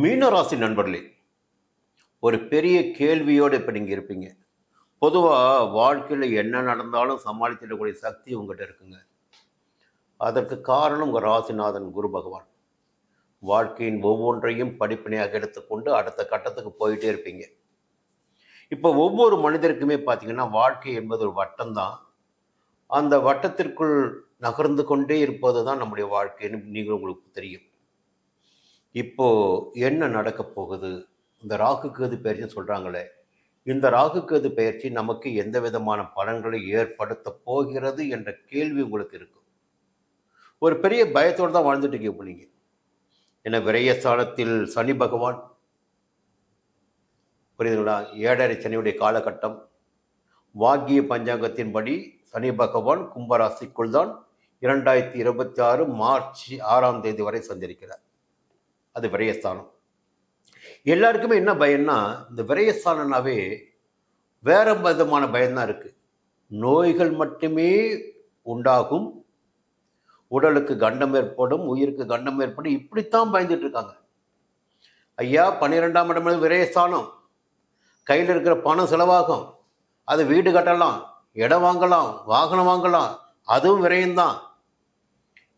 மீனராசி நண்பர்களே ஒரு பெரிய கேள்வியோடு இப்போ நீங்கள் இருப்பீங்க. பொதுவாக வாழ்க்கையில் என்ன நடந்தாலும் சமாளித்திடக்கூடிய சக்தி உங்கள்கிட்ட இருக்குங்க. அதற்கு காரணம் உங்கள் ராசிநாதன் குரு பகவான். வாழ்க்கையின் ஒவ்வொன்றையும் படிப்பினையாக எடுத்துக்கொண்டு அடுத்த கட்டத்துக்கு போயிட்டே இருப்பீங்க. இப்போ ஒவ்வொரு மனிதருக்குமே பார்த்தீங்கன்னா வாழ்க்கை என்பது ஒரு வட்டம்தான். அந்த வட்டத்திற்குள் நகர்ந்து கொண்டே இருப்பது தான் நம்முடைய வாழ்க்கைன்னு நீங்கள் உங்களுக்கு தெரியும். இப்போ என்ன நடக்க போகுது? இந்த ராகு கேது பயிற்சின்னு சொல்கிறாங்களே இந்த ராகு கேது பயிற்சி நமக்கு எந்த விதமான பலன்களை ஏற்படுத்த போகிறது என்ற கேள்வி உங்களுக்கு இருக்கும். ஒரு பெரிய பயத்தோடு தான் வாழ்ந்துட்டு இருக்கீங்க நீங்கள் ஏன்னா விரயஸ்தானத்தில் சனி பகவான் புரியுதுங்களா? ஏழரை சனியுடைய காலகட்டம். வாக்கிய பஞ்சாங்கத்தின்படி சனி பகவான் கும்பராசிக்குள் தான் இரண்டாயிரத்தி இருபத்தி ஆறு மார்ச் ஆறாம் தேதி வரை சந்திருக்கிறார் அது விரயஸ்தானம். எல்லாருக்குமே என்ன பயம்னா இந்த விரயஸ்தானம்னாவே வேற விதமான பயம்தான் இருக்குது நோய்கள் மட்டுமே உண்டாகும். உடலுக்கு கண்டம் ஏற்படும் உயிருக்கு கண்டம் ஏற்படும் இப்படித்தான் பயந்துட்டு இருக்காங்க. ஐயா பன்னிரெண்டாம் இடம் விரயஸ்தானம். கையில் இருக்கிற பணம் செலவாகும். அது வீடு கட்டலாம் இடம் வாங்கலாம் வாகனம் வாங்கலாம் அதுவும் விரயம்தான்.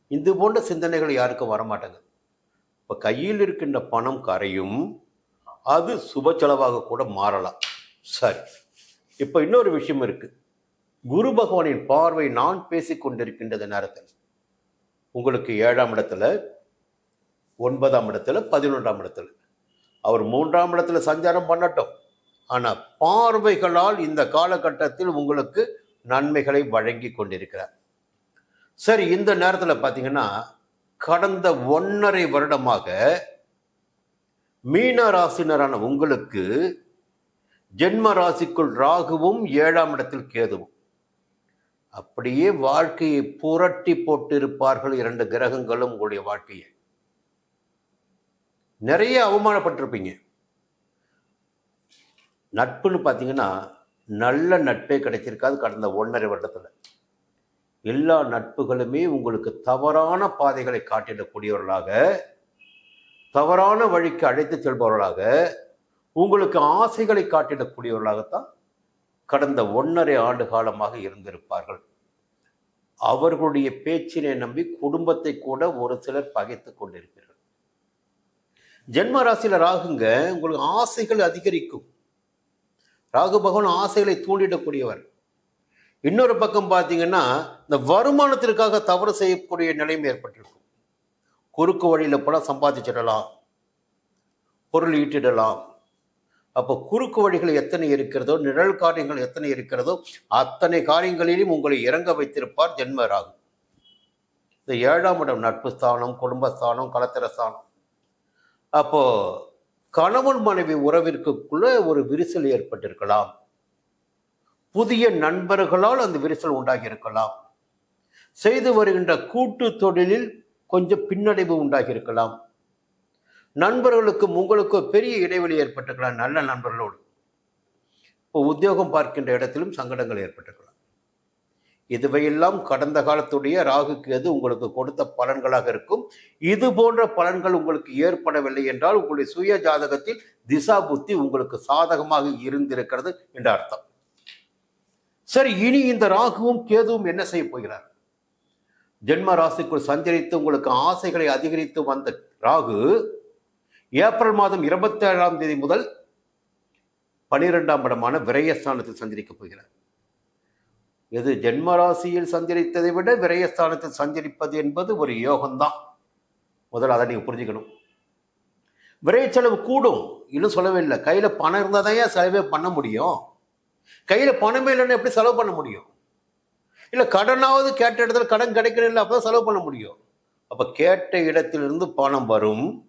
இது போன்ற சிந்தனைகள் யாருக்கும் வரமாட்டேங்குது. இப்போ கையில் இருக்கின்ற பணம் கரையும் அது சுப செலவாக கூட மாறலாம். சரி. இப்போ இன்னொரு விஷயம் இருக்குது குரு பகவானின் பார்வை நான் பேசி கொண்டிருக்கின்றது நேரத்தில். உங்களுக்கு ஏழாம் இடத்துல ஒன்பதாம் இடத்துல பதினொன்றாம் இடத்துல. அவர் மூன்றாம் இடத்துல சஞ்சாரம் பண்ணட்டும். ஆனால் பார்வைகளால் இந்த காலகட்டத்தில் உங்களுக்கு நன்மைகளை வழங்கி கொண்டிருக்கிறார். சரி இந்த நேரத்தில் பார்த்தீங்கன்னா கடந்த ஒன்றரை வருடமாக மீன ராசினரான உங்களுக்கு ஜென்ம ராசிக்குள் ராகுவும் ஏழாம் இடத்தில் கேதுவும். அப்படியே வாழ்க்கையை புரட்டி போட்டிருப்பார்கள் இரண்டு கிரகங்களும் உங்களுடைய வாழ்க்கையை. நிறைய அவமானப்பட்டிருப்பீங்க. நட்புன்னு பார்த்தீங்கன்னா நல்ல நட்பே கிடைச்சிருக்காது கடந்த ஒன்றரை வருடத்தில். எல்லா நட்புகளுமே உங்களுக்கு தவறான பாதைகளை காட்டிடக்கூடியவர்களாக தவறான வழிக்கு அழைத்து செல்பவர்களாக உங்களுக்கு ஆசைகளை காட்டிடக்கூடியவர்களாகத்தான் கடந்த ஒன்றரை ஆண்டு காலமாக இருந்திருப்பார்கள். அவர்களுடைய பேச்சினை நம்பி குடும்பத்தை கூட ஒரு சிலர் பகைத்து கொண்டிருப்பீர்கள் ஜென்ம ராசியில் ராகுங்க உங்களுக்கு ஆசைகள் அதிகரிக்கும். ராகு பகவான் ஆசைகளை தூண்டிடக்கூடியவர். இன்னொரு பக்கம் பார்த்தீங்கன்னா இந்த வருமானத்திற்காக தவறு செய்யக்கூடிய நிலைமை ஏற்பட்டிருக்கும். குறுக்கு வழியில் பணம் சம்பாதிச்சிடலாம். பொருள் ஈட்டிடலாம். அப்போ குறுக்கு வழிகள் எத்தனை இருக்கிறதோ நிழல் காரியங்கள் எத்தனை இருக்கிறதோ அத்தனை காரியங்களிலும் உங்களை இறங்க வைத்திருப்பார் ஜென்ம இந்த ஏழாம் இடம் நட்பு ஸ்தானம் குடும்பஸ்தானம் கலத்திர ஸ்தானம். அப்போது கணவன் மனைவி உறவிற்குள்ளே ஒரு விரிசல் ஏற்பட்டிருக்கலாம். புதிய நண்பர்களால் அந்த விரிசல் உண்டாகி இருக்கலாம் செய்து வருகின்ற கூட்டு தொழிலில் கொஞ்சம் பின்னடைவு உண்டாகி இருக்கலாம் நண்பர்களுக்கும் உங்களுக்கும் பெரிய இடைவெளி ஏற்பட்டிருக்கலாம். நல்ல நண்பர்களோடு. இப்போ உத்தியோகம் பார்க்கின்ற இடத்திலும் சங்கடங்கள் ஏற்பட்டிருக்கலாம். இதுவையெல்லாம் கடந்த காலத்துடைய ராகுக்கு எது உங்களுக்கு கொடுத்த பலன்களாக இருக்கும். இது போன்ற பலன்கள் உங்களுக்கு ஏற்படவில்லை என்றால் உங்களுடைய சுய ஜாதகத்தில் திசா புத்தி உங்களுக்கு சாதகமாக இருந்திருக்கிறது என்ற அர்த்தம். சரி இனி இந்த ராகுவும் கேதுவும் என்ன செய்ய போகிறார்? ஜென்ம ராசிக்குள் சஞ்சரித்து உங்களுக்கு ஆசைகளை அதிகரித்து வந்த ராகு ஏப்ரல் மாதம் இருபத்தி ஏழாம் தேதி முதல் பனிரெண்டாம் இடமான விரயஸ்தானத்தில் சஞ்சரிக்கப் போகிறார். எது ஜென்ம ராசியில் சஞ்சரித்ததை விட விரயஸ்தானத்தில் சஞ்சரிப்பது என்பது ஒரு யோகம்தான். முதல்ல அதை நீங்கள் புரிஞ்சுக்கணும். விரைய செலவு கூடும். இன்னும் சொல்லவே இல்லை. கையில் பணம் இருந்தால் தான் ஏன் செலவே பண்ண முடியும்? கையில் பணமே இல்லைன்னா எப்படி செலவு பண்ண முடியும்? இல்லை கடனாவது கேட்ட இடத்துல கடன் கிடைக்கணும் இல்லை அப்போ செலவு பண்ண முடியும். அப்போ கேட்ட இடத்திலிருந்து பணம் வரும்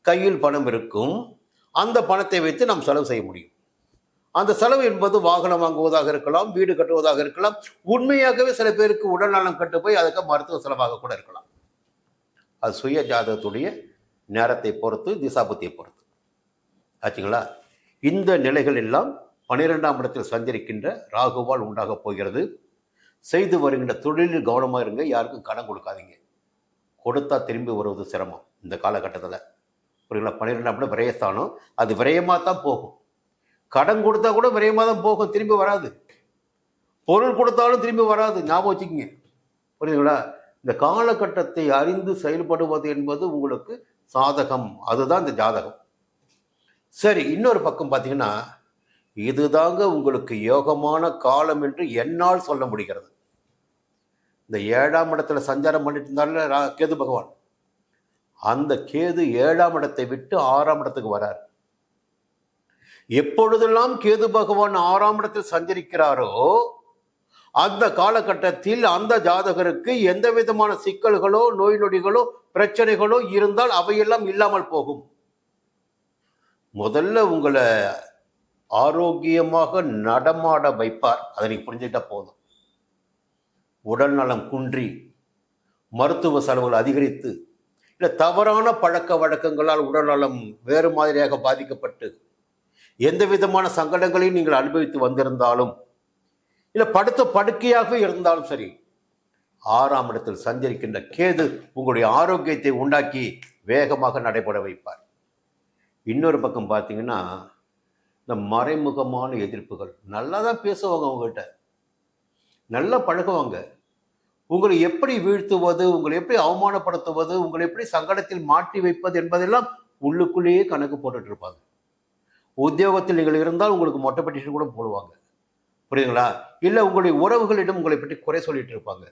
கையில் பணம் இருக்கும் அந்த பணத்தை வைத்து நாம் செலவு செய்ய முடியும். அந்த செலவு என்பது வாகனம் வாங்குவதாக இருக்கலாம் வீடு கட்டுவதாக இருக்கலாம் உண்மையாகவே சில பேருக்கு உடல்நலம் கட்டு போய் அதுக்கு மருத்துவ செலவாக கூட இருக்கலாம். அது சுய ஜாதகத்துடைய நேரத்தை பொறுத்து திசாபத்தியை பொறுத்து. ஆச்சுங்களா? இந்த நிலைகள் எல்லாம் பனிரெண்டாம் இடத்தில் சஞ்சரிக்கின்ற ராகுவால் உண்டாகப் போகிறது. செய்து வருகின்ற தொழிலில் கவனமாக இருங்க. யாருக்கும் கடன் கொடுக்காதீங்க. கொடுத்தா திரும்பி வருவது சிரமம் இந்த காலகட்டத்தில். புரியுங்களா பன்னிரெண்டாம் இடம் விரயஸ்தானம் அது விரயமாக தான் போகும். கடன் கொடுத்தா கூட விரயமாக தான் போகும் திரும்பி வராது. பொருள் கொடுத்தாலும் திரும்பி வராது. ஞாபகம் வச்சுக்கிங்க. புரியுதுங்களா? இந்த காலகட்டத்தை அறிந்து செயல்படுவது என்பது உங்களுக்கு சாதகம். அதுதான் இந்த ஜாதகம். சரி இன்னொரு பக்கம் பார்த்தீங்கன்னா இதுதாங்க உங்களுக்கு யோகமான காலம் என்று என்னால் சொல்ல முடிகிறது. இந்த ஏழாம் இடத்துல சஞ்சாரம் பண்ணிட்டு இருந்தால கேது பகவான். அந்த கேது ஏழாம் இடத்தை விட்டு ஆறாம் இடத்துக்கு வரார். எப்பொழுதெல்லாம் கேது பகவான் ஆறாம் இடத்தில் சஞ்சரிக்கிறாரோ அந்த காலகட்டத்தில் அந்த ஜாதகருக்கு எந்த விதமான சிக்கல்களோ நோய் நொடிகளோ பிரச்சனைகளோ இருந்தால் அவையெல்லாம் இல்லாமல் போகும். முதல்ல உங்களை ஆரோக்கியமாக நடமாட வைப்பார். அதை நீங்க போதும். உடல் நலம் குன்றி மருத்துவ செலவுகள் அதிகரித்து இல்லை தவறான பழக்க வழக்கங்களால் உடல்நலம் வேறு மாதிரியாக பாதிக்கப்பட்டு எந்த விதமான சங்கடங்களையும் நீங்கள் அனுபவித்து வந்திருந்தாலும் இல்லை படுத்த படுக்கையாக இருந்தாலும் சரி ஆறாம் இடத்தில் சஞ்சரிக்கின்ற கேது உங்களுடைய ஆரோக்கியத்தை உண்டாக்கி வேகமாக நடைபெற வைப்பார். இன்னொரு பக்கம் பார்த்தீங்கன்னா இந்த மறைமுகமான எதிர்ப்புகள். நல்லா தான் பேசுவாங்க உங்ககிட்ட நல்லா பழகுவாங்க. உங்களை எப்படி வீழ்த்துவது உங்களை எப்படி அவமானப்படுத்துவது உங்களை எப்படி சங்கடத்தில் மாட்டி வைப்பது என்பதெல்லாம் உள்ளுக்குள்ளேயே கணக்கு போட்டுட்டு இருப்பாங்க. உத்தியோகத்தில் நீங்கள் இருந்தால் உங்களுக்கு மொட்டை பெட்டிஷன் கூட போடுவாங்க. புரியுதுங்களா? இல்லை உங்களுடைய உறவுகளிடம் உங்களை பற்றி குறை சொல்லிட்டு இருப்பாங்க.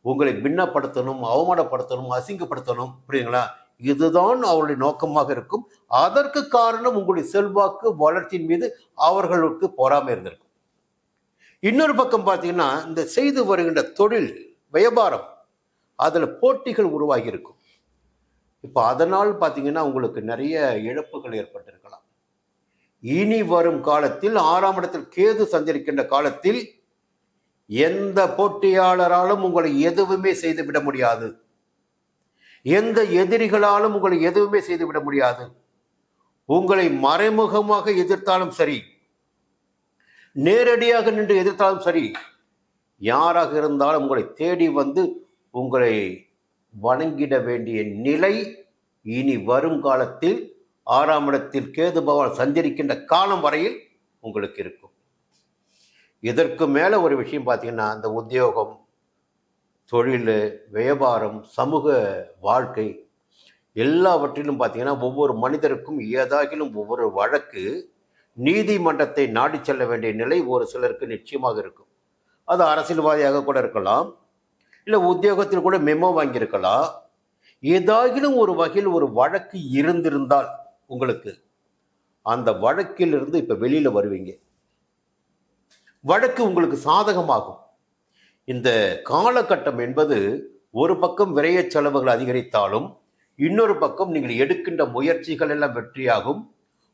உங்களை பின்னப்படுத்தணும் அவமானப்படுத்தணும் அசிங்கப்படுத்தணும். புரியுதுங்களா? இதுதான் அவருடைய நோக்கமாக இருக்கும். அதற்கு காரணம் உங்களுடைய செல்வாக்கு வளர்ச்சியின் மீது அவர்களுக்கு பொறாமை இருந்திருக்கும். இன்னொரு பக்கம் பார்த்தீங்கன்னா இந்த செய்து வருகின்ற தொழில் வியாபாரம் அதில் போட்டிகள் உருவாகி இருக்கும். இப்போ அதனால் பார்த்தீங்கன்னா உங்களுக்கு நிறைய இழப்புகள் ஏற்பட்டிருக்கலாம். இனி வரும் காலத்தில் ஆறாம் இடத்தில் கேது சந்திருக்கின்ற காலத்தில் எந்த போட்டியாளராலும் உங்களை எதுவுமே செய்துவிட முடியாது. எந்த எதிரிகளாலும் உங்களை எதுவுமே செய்துவிட முடியாது. உங்களை மறைமுகமாக எதிர்த்தாலும் சரி நேரடியாக நின்று எதிர்த்தாலும் சரி யாராக இருந்தாலும் உங்களை தேடி வந்து உங்களை வணங்கிட வேண்டிய நிலை இனி வரும் காலத்தில் ஆறாம் இடத்தில் கேது பகவான் சஞ்சரிக்கின்ற காலம் வரையில் உங்களுக்கு இருக்கும். இதற்கு மேலே ஒரு விஷயம் பார்த்தீங்கன்னா அந்த உத்தியோகம் தொழில் வியாபாரம் சமூக வாழ்க்கை எல்லாவற்றிலும் பார்த்தீங்கன்னா ஒவ்வொரு மனிதருக்கும் ஏதாகிலும் ஒவ்வொரு வழக்கு நீதிமன்றத்தை நாடி செல்ல வேண்டிய நிலை ஒரு சிலருக்கு நிச்சயமாக இருக்கும். அது அரசியல்வாதியாக கூட இருக்கலாம். இல்லை உத்தியோகத்தில் கூட மெமோ வாங்கியிருக்கலாம். ஏதாகிலும் ஒரு வகையில் ஒரு வழக்கு இருந்திருந்தால் உங்களுக்கு அந்த வழக்கிலிருந்து இப்போ வெளியில் வருவீங்க. வழக்கு உங்களுக்கு சாதகமாகும். இந்த காலகட்டம் என்பது ஒரு பக்கம் விரைய செலவுகள் அதிகரித்தாலும் இன்னொரு பக்கம் நீங்கள் எடுக்கின்ற முயற்சிகள் எல்லாம் வெற்றியாகும்.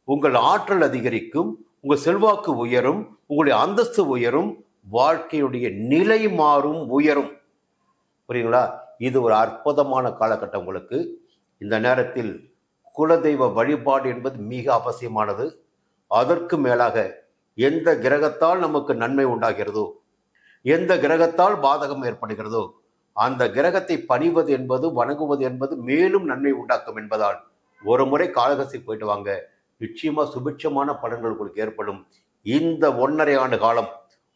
உங்கள் ஆற்றல் அதிகரிக்கும் உங்கள் செல்வாக்கு உயரும் உங்களுடைய அந்தஸ்து உயரும் வாழ்க்கையுடைய நிலை மாறும் உயரும். புரியுங்களா இது ஒரு அற்புதமான காலகட்டம் உங்களுக்கு. இந்த நேரத்தில் குலதெய்வ வழிபாடு என்பது மிக அவசியமானது. அதற்கு மேலாக எந்த கிரகத்தால் நமக்கு நன்மை உண்டாகிறதோ எந்த கிரகத்தால் பாதகம் ஏற்படுகிறதோ அந்த கிரகத்தை பணிவது என்பது வணங்குவது என்பது மேலும் நன்மை உண்டாக்கும் என்பதால் ஒரு முறை காலகசி போயிட்டு வாங்க. நிச்சயமா சுபிட்சமான பலன்கள் உங்களுக்கு ஏற்படும். இந்த ஒன்றரை ஆண்டு காலம்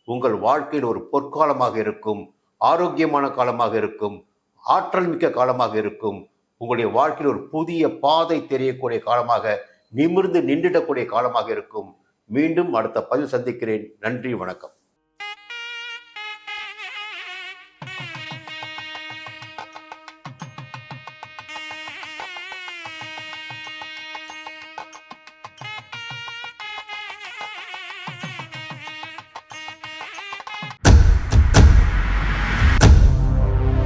உங்கள் வாழ்க்கையில் ஒரு பொற்காலமாக இருக்கும் ஆரோக்கியமான காலமாக இருக்கும் ஆற்றல் மிக்க காலமாக இருக்கும். உங்களுடைய வாழ்க்கையில் ஒரு புதிய பாதை தெரியக்கூடிய காலமாக நிமிர்ந்து நின்றுடக்கூடிய காலமாக இருக்கும். மீண்டும் அடுத்த பதிவு சந்திக்கிறேன். நன்றி வணக்கம்.